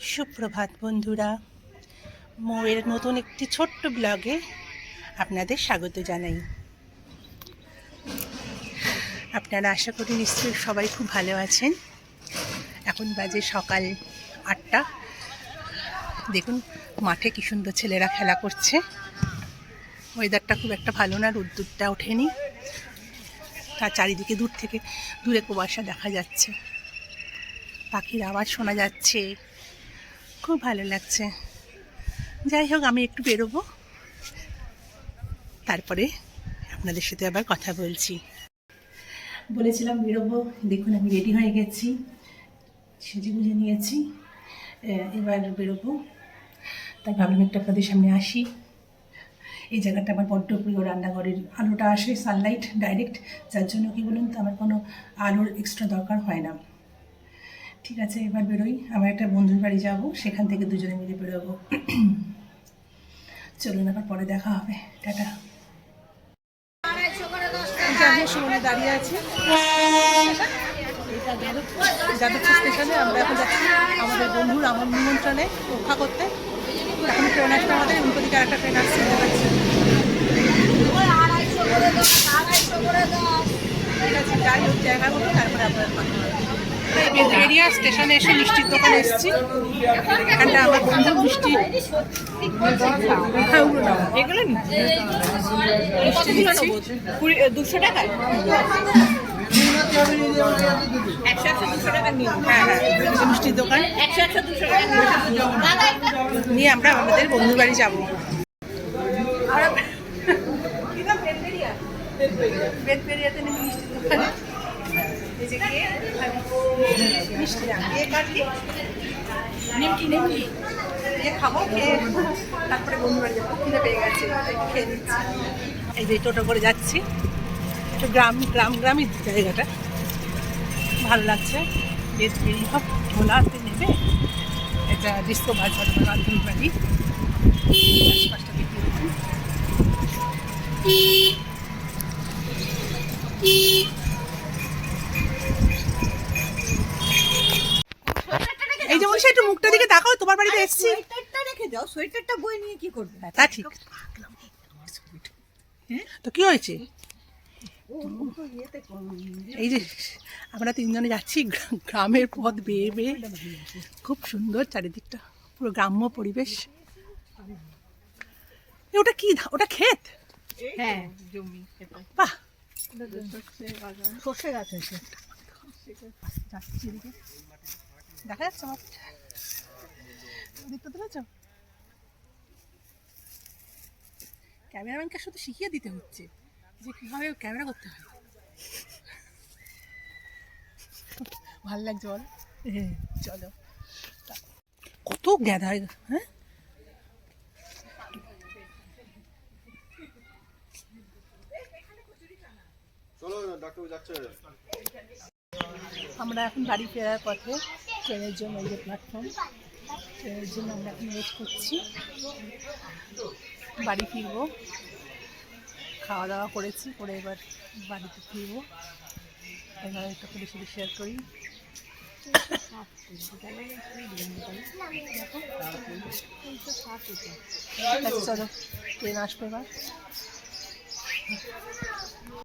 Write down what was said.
সুপ্রভাত বন্ধুরা। মৌয়ের নতুন একটি ছোট্ট ব্লগে আপনাদের স্বাগত জানাই। আপনারা আশা করি নিশ্চয়ই সবাই খুব ভালো আছেন। এখন বাজে সকাল আটটা। দেখুন, মাঠে কি সুন্দর ছেলেরা খেলা করছে। ওয়েদারটা খুব একটা ভালো না, রোদ্দুরটা ওঠেনি। তার চারিদিকে দূর থেকে দূরে কুয়াশা দেখা যাচ্ছে। পাখির আওয়াজ শোনা যাচ্ছে। খুব ভালো লাগছে। যাই হোক, আমি একটু বেরোবো। তারপরে আপনাদের সাথে আবার কথা বলছি। বলেছিলাম বেরোবো। দেখুন, আমি রেডি হয়ে গেছি। সেজে বুঝে নিয়েছি। এবার বেরোবো। তাই ভাবলাম একটু আপনাদের সামনে আসি। এই জায়গাটা আমার বড্ড প্রিয় রান্নাঘরের। আলোটা আসে সানলাইট ডাইরেক্ট যার জন্য কি বলুন তো, আমার কোনো আলোর এক্সট্রা দরকার হয় না। ঠিক আছে, এবার বেরোই। আমার একটা বন্ধুর বাড়ি যাব, সেখান থেকে দুজনে মিলে বেরোবো। চলুন, আবার পরে দেখা হবে। টাটা। সুমনে দাঁড়িয়ে বন্ধুর নিমন্ত্রণে রক্ষা করতে। পাচ্ছি। ঠিক আছে, যাই হোক, জায়গা মতো তারপরে আপনার হবে। বেদবেরিয়া স্টেশনে এসে মিষ্টির দোকানে এসেছি। এখানটা আমার বন্ধু মিষ্টি। হ্যাঁ। এগুলো দুশো টাকা একশো একশো দুশো টাকা নিন হ্যাঁ হ্যাঁ মিষ্টির দোকান। একশো একশো দুশো টাকা নিয়ে আমরা আমাদের বন্ধুর বাড়ি যাব। বেদবেরিয়াতে নেমে মিষ্টির দোকানে? এই যে গিয়ে মিষ্টি দিয়ে কাটলি নিমকি নিমকি। দিয়ে খাব খেয়ে তারপরে বন্ধু বাড়ি যাব। খিদে পেয়ে গেছে খেয়ে নিচ্ছি। এই যে টোটো করে যাচ্ছি। একটু গ্রাম গ্রাম গ্রামই জায়গাটা। ভালো লাগছে। বেশ বেরিয়ে সব নেবে। এটা ডিস্কো বাজার বান্ধবী বাড়ি। মনীষা একটু মুখটা দিকে তাকাও তোমার বাড়িতে এসেছি। সোয়েটারটা রেখে দাও সোয়েটারটা বই নিয়ে কি করবে? তা ঠিক। তো কি হয়েছে? এই যে আমরা তিনজনে যাচ্ছি গ্রামের পথ বেয়ে বেয়ে। খুব সুন্দর চারিদিকটা পুরো গ্রাম্য পরিবেশ। এ, ওটা কি ওটা ক্ষেত? হ্যাঁ জমি বাহ! সর্ষে গাছ হয়েছে দেখা যাচ্ছে আমার দেখতে পেরেছ? ক্যামেরাম্যানকে শুধু শিখিয়ে দিতে হচ্ছে যে কীভাবে ক্যামেরা করতে হয়। ভালো লাগছে বল? হ্যাঁ চলো। কত গ্যাদা হ্যাঁ? আমরা এখন বাড়ি ফেরার পথে ট্রেনের জন্য এই যে প্ল্যাটফর্ম ট্রেনের জন্য আমরা এখন করছি। বাড়ি ফিরবো। খাওয়া দাওয়া করেছি, করে এবার বাড়িতে ফিরবো। এবার একটা শুধু শেয়ার করি। চলো ট্রেন আসবে এবার।